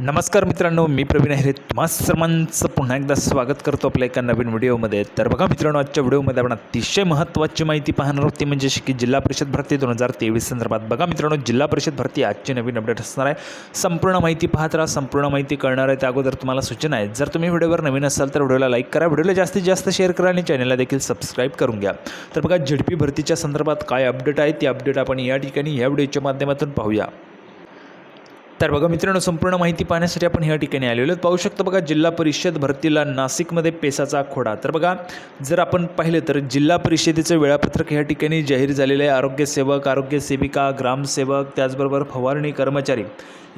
नमस्कार मित्रांनो मी प्रवीण आहे तुम्हा सर्वांचं पुन्हा एकदा स्वागत करतो आपल्या एका नवीन व्हिडिओमध्ये. तर बघा मित्रांनो आजच्या व्हिडिओमध्ये आपण अतिशय महत्त्वाची माहिती पाहणार आहोत. ती म्हणजे की जिल्हा परिषद भरती दोन हजार तेवीस संदर्भात. बघा मित्रांनो जिल्हा परिषद भरती आजची नवीन अपडेट असणार आहे. संपूर्ण माहिती पाहत राहा. संपूर्ण माहिती कळणार आहे. त्या अगोदर तुम्हाला सूचना आहे. जर तुम्ही व्हिडिओवर नवीन असाल तर व्हिडिओला लाईक करा. व्हिडिओला जास्तीत जास्त शेअर करा आणि चॅनलला देखील सबस्क्राईब करून घ्या. तर बघा झडपी भरतीच्या संदर्भात काय अपडेट आहे? ती अपडेट आपण या ठिकाणी या व्हिडिओच्या माध्यमातून पाहूया. तर बघा मित्रांनो संपूर्ण माहिती पाहण्यासाठी आपण ह्या ठिकाणी आलेलो आहोत. पाहू शकतो बघा जिल्हा परिषद भरतीला नाशिकमध्ये पेसाचा खोडा तर बघा जर आपण पाहिलं तर जिल्हा परिषदेचं वेळापत्रक ह्या ठिकाणी जाहीर झालेलं आहे. आरोग्यसेवक आरोग्य सेविका ग्रामसेवक त्याचबरोबर फवारणी कर्मचारी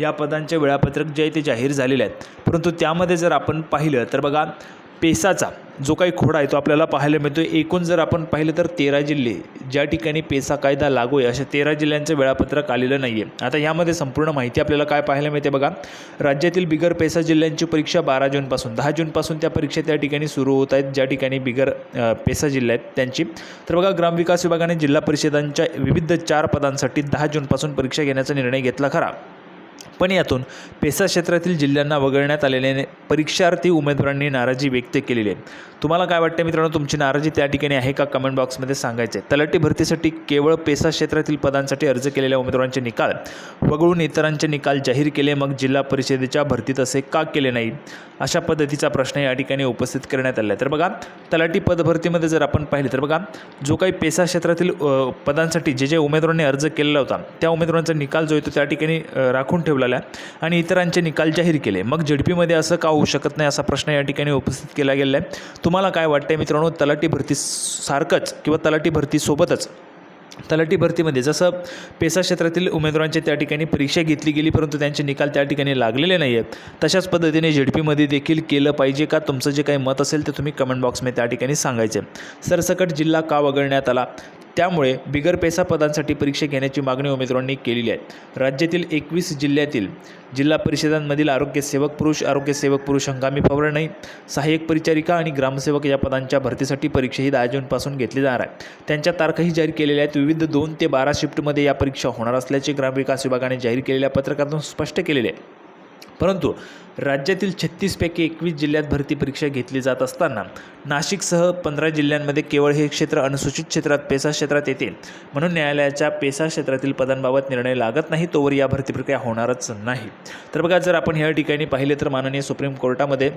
या पदांचे वेळापत्रक जे आहे ते जाहीर झालेले आहेत परंतु त्यामध्ये जर आपण पाहिलं तर बघा पेसाचा जो काही खोडा आहे तो आपल्याला पाहायला मिळतो एकूण जर आपण पाहिलं तर तेरा जिल्हे ज्या ठिकाणी पेसा कायदा लागू आहे अशा तेरा जिल्ह्यांचं वेळापत्रक आलेलं नाही आहे आता यामध्ये संपूर्ण माहिती आपल्याला काय पाहायला मिळते बघा. राज्यातील बिगर पेसा जिल्ह्यांची परीक्षा बारा जूनपासून दहा जूनपासून त्या परीक्षा त्या ठिकाणी सुरू होत आहेत ज्या ठिकाणी बिगर पेसा जिल्हे आहेत त्यांची. तर बघा ग्रामविकास विभागाने जिल्हा परिषदांच्या विविध चार पदांसाठी दहा जूनपासून परीक्षा घेण्याचा निर्णय घेतला खरा. पण यातून पेसा क्षेत्रातील जिल्ह्यांना वगळण्यात आलेल्याने परीक्षार्थी उमेदवारांनी नाराजी व्यक्त केलेली आहे. तुम्हाला काय वाटतं मित्रांनो? तुमची नाराजी त्या ठिकाणी आहे का? कमेंट बॉक्समध्ये सांगायचं आहे तलाठी भरतीसाठी केवळ पेसा क्षेत्रातील पदांसाठी अर्ज केलेल्या उमेदवारांचे निकाल वगळून इतरांचे निकाल जाहीर केले मग जिल्हा परिषदेच्या भरतीत असे का केले नाही? अशा पद्धतीचा प्रश्न या ठिकाणी उपस्थित करण्यात आला आहे. तर बघा तलाठी पदभरतीमध्ये जर आपण पाहिले तर बघा जो काही पेसा क्षेत्रातील पदांसाठी जे जे उमेदवारांनी अर्ज केलेला होता त्या उमेदवारांचा निकाल जो आहे तो त्या ठिकाणी राखून ठेवला आहे आणि इतरांचे निकाल जाहीर केले. मग झडपीमध्ये असं का होऊ शकत नाही असा प्रश्न या ठिकाणी उपस्थित केला गेला आहे तुम्हाला काय वाटतंय मित्रांनो? तलाठी भरती सारखंच किंवा तलाठी भरतीसोबतच तलाठी भरतीमध्ये जसं पेसा क्षेत्रातील उमेदवारांची त्या ठिकाणी परीक्षा घेतली गेली परंतु त्यांचे निकाल त्या ठिकाणी लागलेले नाही आहेत तशाच पद्धतीने झेडपीमध्ये देखील केलं पाहिजे का? तुमचं जे काही मत असेल ते तुम्ही कमेंट बॉक्समध्ये त्या ठिकाणी सांगायचे. सरसकट जिल्हा का वगळण्यात आला? त्यामुळे बिगर पेसा पदांसाठी परीक्षा घेण्याची मागणी उमेदवारांनी केलेली आहे. राज्यातील एकवीस जिल्ह्यातील जिल्हा परिषदांमधील आरोग्यसेवक पुरुष आरोग्यसेवक पुरुष हंगामी फवारणी सहाय्यक परिचारिका आणि ग्रामसेवक या पदांच्या भरतीसाठी परीक्षा ही दहा जूनपासून घेतली जाणार आहे. त्यांच्या तारखाही जाहीर केलेल्या आहेत. विविध दोन ते बारा शिफ्टमध्ये या परीक्षा होणार असल्याचे ग्रामविकास विभागाने जाहीर केलेल्या पत्रकातून स्पष्ट केलेले आहे. परंतु राज्यातील छत्तीसपैकी एकवीस जिल्ह्यात भरती परीक्षा घेतली जात असताना नाशिकसह पंधरा जिल्ह्यांमध्ये केवळ हे क्षेत्र अनुसूचित क्षेत्रात पेसा क्षेत्रात येते म्हणून न्यायालयाच्या पेसा क्षेत्रातील पदांबाबत निर्णय लागत नाही तोवर या भरती प्रक्रिया होणारच नाही. तर बघा जर आपण ह्या ठिकाणी पाहिले तर माननीय सुप्रीम कोर्टामध्ये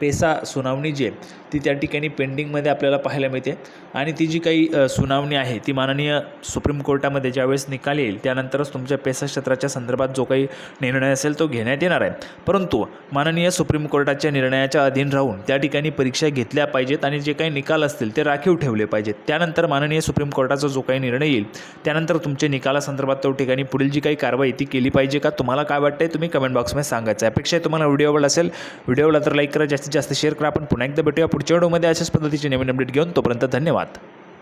पेसा सुनावणी जी आहे ती त्या ठिकाणी पेंडिंगमध्ये आपल्याला पाहायला मिळते. आणि ती जी काही सुनावणी आहे ती माननीय सुप्रीम कोर्टामध्ये ज्यावेळेस निकाल येईल त्यानंतरच तुमच्या पेसा क्षेत्राच्या संदर्भात जो काही निर्णय असेल तो घेण्यात येणार आहे. परंतु माननीय सुप्रीम कोर्टाच्या निर्णयाच्या अधीन राहून त्या ठिकाणी परीक्षा घेतल्या पाहिजेत आणि जे काही निकाल असतील ते राखीव ठेवले पाहिजेत. त्यानंतर माननीय सुप्रीम कोर्टाचा जो काही निर्णय येईल त्यानंतर तुमच्या निकालासंदर्भात त्या ठिकाणी पुढील जी काही कारवाई ती केली पाहिजे का? तुम्हाला काय वाटतं तुम्ही कमेंट बॉक्समध्ये सांगायचं आहे अपेक्षा तुम्हाला व्हिडिओ आवडला असेल व्हिडिओला तर लाईक करा. जास्तीत जास्त शेअर करा. आपण पुन्हा एकदा भेटूया पुढच्या व्हिडिओमध्ये. अशाच पद्धतीचे नवीन अपडेट घेऊन. तोपर्यंत धन्यवाद.